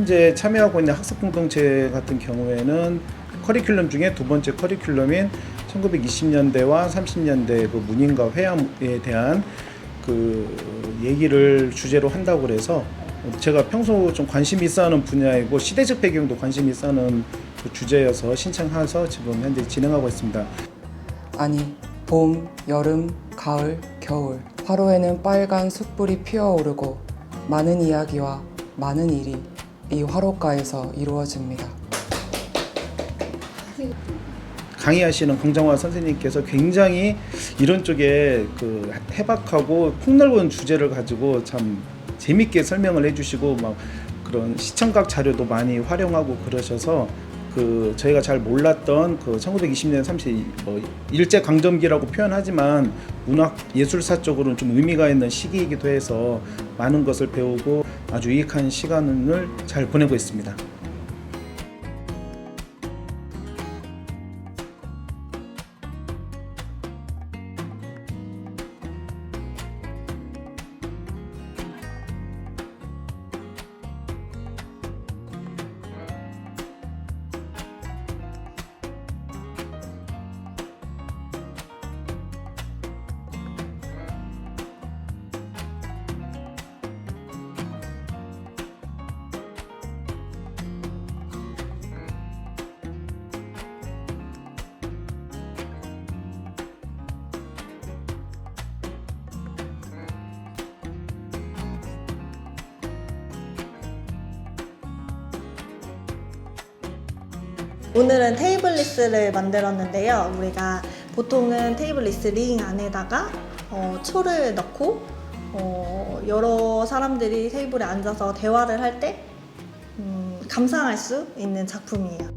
현재 참여하고 있는 학습 공동체 같은 경우에는 커리큘럼 중에 두 번째 커리큘럼인 1920년대와 30년대 그 문인과 회화에 대한 그 얘기를 주제로 한다고 그래서 제가 평소 좀 관심 있어 하는 분야이고 시대적 배경도 관심 있어 하는 그 주제여서 신청해서 지금 현재 진행하고 있습니다. 아니, 봄, 여름, 가을, 겨울. 화로에는 빨간 숯불이 피어오르고 많은 이야기와 많은 일이 이 화로가에서 이루어집니다. 강의하시는 강정화 선생님께서 굉장히 이런 쪽에 그 해박하고 폭넓은 주제를 가지고 참 재밌게 설명을 해주시고 막 그런 시청각 자료도 많이 활용하고 그러셔서 그 저희가 잘 몰랐던 그 1920년 30 뭐 일제 강점기라고 표현하지만 문학 예술사 쪽으로는 좀 의미가 있는 시기이기도 해서 많은 것을 배우고 아주 유익한 시간을 잘 보내고 있습니다. 오늘은 테이블 리스를 만들었는데요. 우리가 보통은 테이블 리스 링 안에다가 어, 초를 넣고 어, 여러 사람들이 테이블에 앉아서 대화를 할때 음, 감상할 수 있는 작품이에요.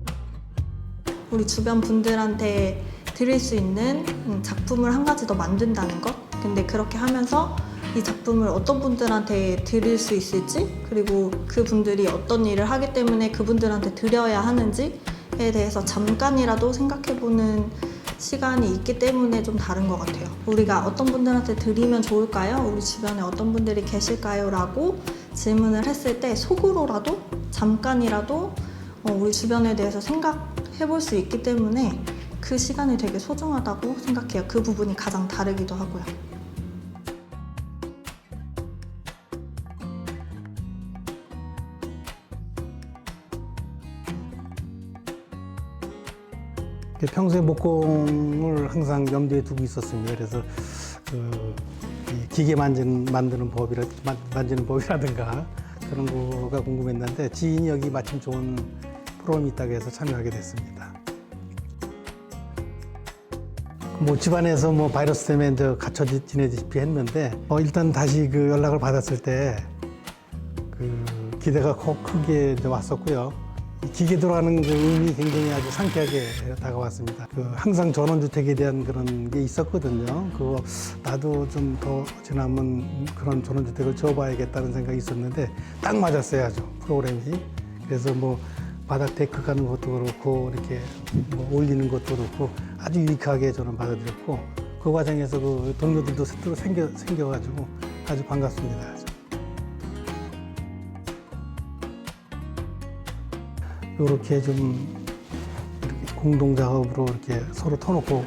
우리 주변 분들한테 드릴 수 있는 음, 작품을 한 가지 더 만든다는 것. 근데 그렇게 하면서 이 작품을 어떤 분들한테 드릴 수 있을지, 그리고 그 분들이 어떤 일을 하기 때문에 그분들한테 드려야 하는지에 대해서 잠깐이라도 생각해보는 시간이 있기 때문에 좀 다른 것 같아요. 우리가 어떤 분들한테 드리면 좋을까요? 우리 주변에 어떤 분들이 계실까요? 라고 질문을 했을 때 속으로라도 잠깐이라도 어, 우리 주변에 대해서 생각해 볼 수 있기 때문에 그 시간이 되게 소중하다고 생각해요. 그 부분이 가장 다르기도 하고요. 평소에 목공을 항상 염두에 두고 있었습니다. 그래서 그, 이 기계 만지는, 만드는 법이라, 만, 만지는 법이라든가 그런 거가 궁금했는데 지인이 여기 마침 좋은 프로그램이 있다고 해서 참여하게 됐습니다. 뭐 집안에서 뭐 바이러스 때문에 이제 갇혀 지- 지내다시피 했는데 어, 일단 다시 그 연락을 받았을 때 그 기대가 커, 크게 왔었고요. 이 기계 들어가는 그 의미 굉장히 아주 상쾌하게 다가왔습니다. 그 항상 전원주택에 대한 그런 게 있었거든요. 그거 나도 좀 더 지나면 그런 전원주택을 지어봐야겠다는 생각이 있었는데 딱 맞았어요, 아주 프로그램이. 그래서 뭐 바닥 데크 가는 것도 그렇고 이렇게 뭐 올리는 것도 그렇고 아주 유익하게 저는 받아들였고 그 과정에서 그 동료들도 새로 생겨 생겨가지고 아주 반갑습니다. 이렇게 좀 공동 작업으로 이렇게 서로 터놓고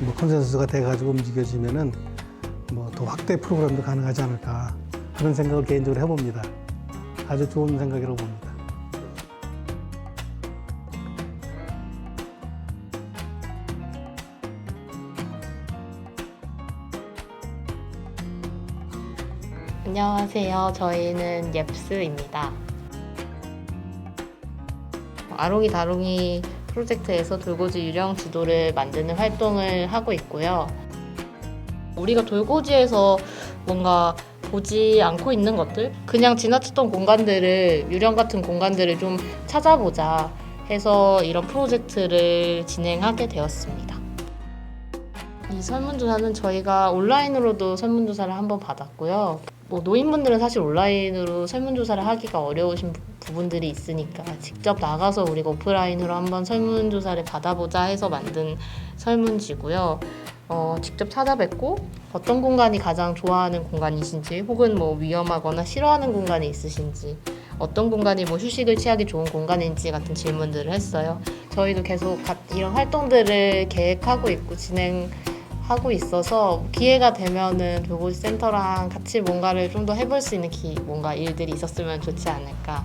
뭐 컨센서스가 돼가지고 움직여지면은 뭐 더 확대 프로그램도 가능하지 않을까 그런 생각을 개인적으로 해봅니다. 아주 좋은 생각이라고 봅니다. 안녕하세요. 저희는 옙스입니다. 아롱이 다롱이 프로젝트에서 돌고지 유령 지도를 만드는 활동을 하고 있고요. 우리가 돌고지에서 뭔가 보지 않고 있는 것들, 그냥 지나쳤던 공간들을, 유령 같은 공간들을 좀 찾아보자 해서 이런 프로젝트를 진행하게 되었습니다. 이 설문조사는 저희가 온라인으로도 설문조사를 한번 받았고요. 뭐 노인분들은 사실 온라인으로 설문조사를 하기가 어려우신 부- 부분들이 있으니까 직접 나가서 우리가 오프라인으로 한번 설문조사를 받아보자 해서 만든 설문지고요. 어, 직접 찾아뵙고 어떤 공간이 가장 좋아하는 공간이신지 혹은 뭐 위험하거나 싫어하는 공간이 있으신지 어떤 공간이 뭐 휴식을 취하기 좋은 공간인지 같은 질문들을 했어요. 저희도 계속 가- 이런 활동들을 계획하고 있고 진행 하고 있어서 기회가 되면은 돌고지 센터랑 같이 뭔가를 좀 더 해볼 수 있는 기, 뭔가 일들이 있었으면 좋지 않을까